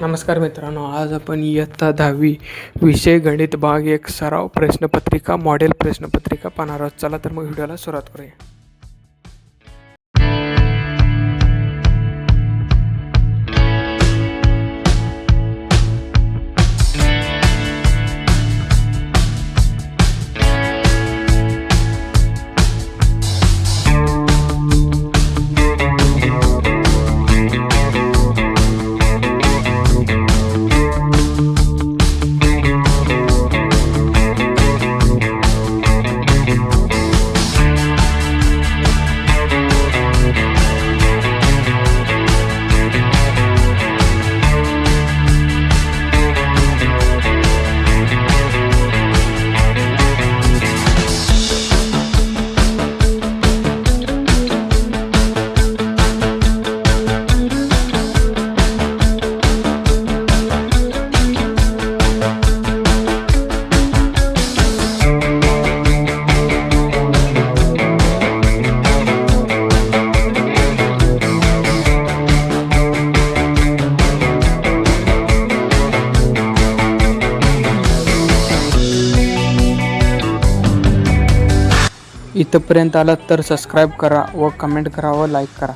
नमस्कार मित्रांनो आज आपण इयत्ता दहावी विषय गणित भाग एक सराव प्रश्नपत्रिका मॉडेल प्रश्नपत्रिका पाहणार आहोत. चला तर मग व्हिडिओला सुरुवात करूया. इथंपर्यंत आलात तर सबस्क्राईब करा व कमेंट करा व लाईक करा.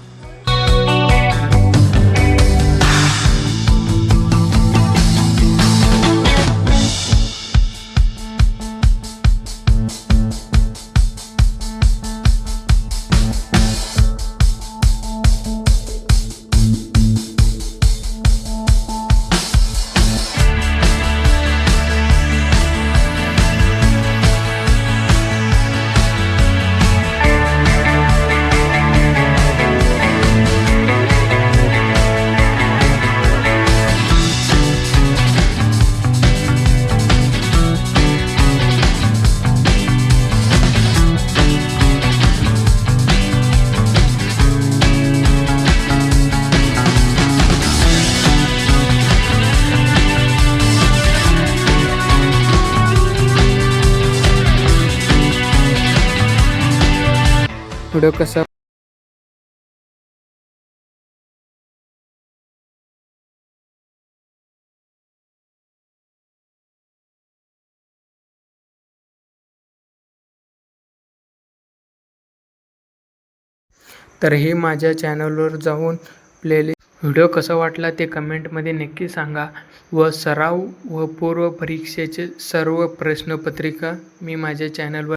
व्हिडिओ कसा तर हे माझ्या चॅनलवर जाऊन प्लेलिस्ट व्हिडिओ कसा वाटला ते कमेंटमध्ये नक्की सांगा. व सराव व पूर्व परीक्षेचे सर्व प्रश्नपत्रिका मी माझ्या चॅनलवर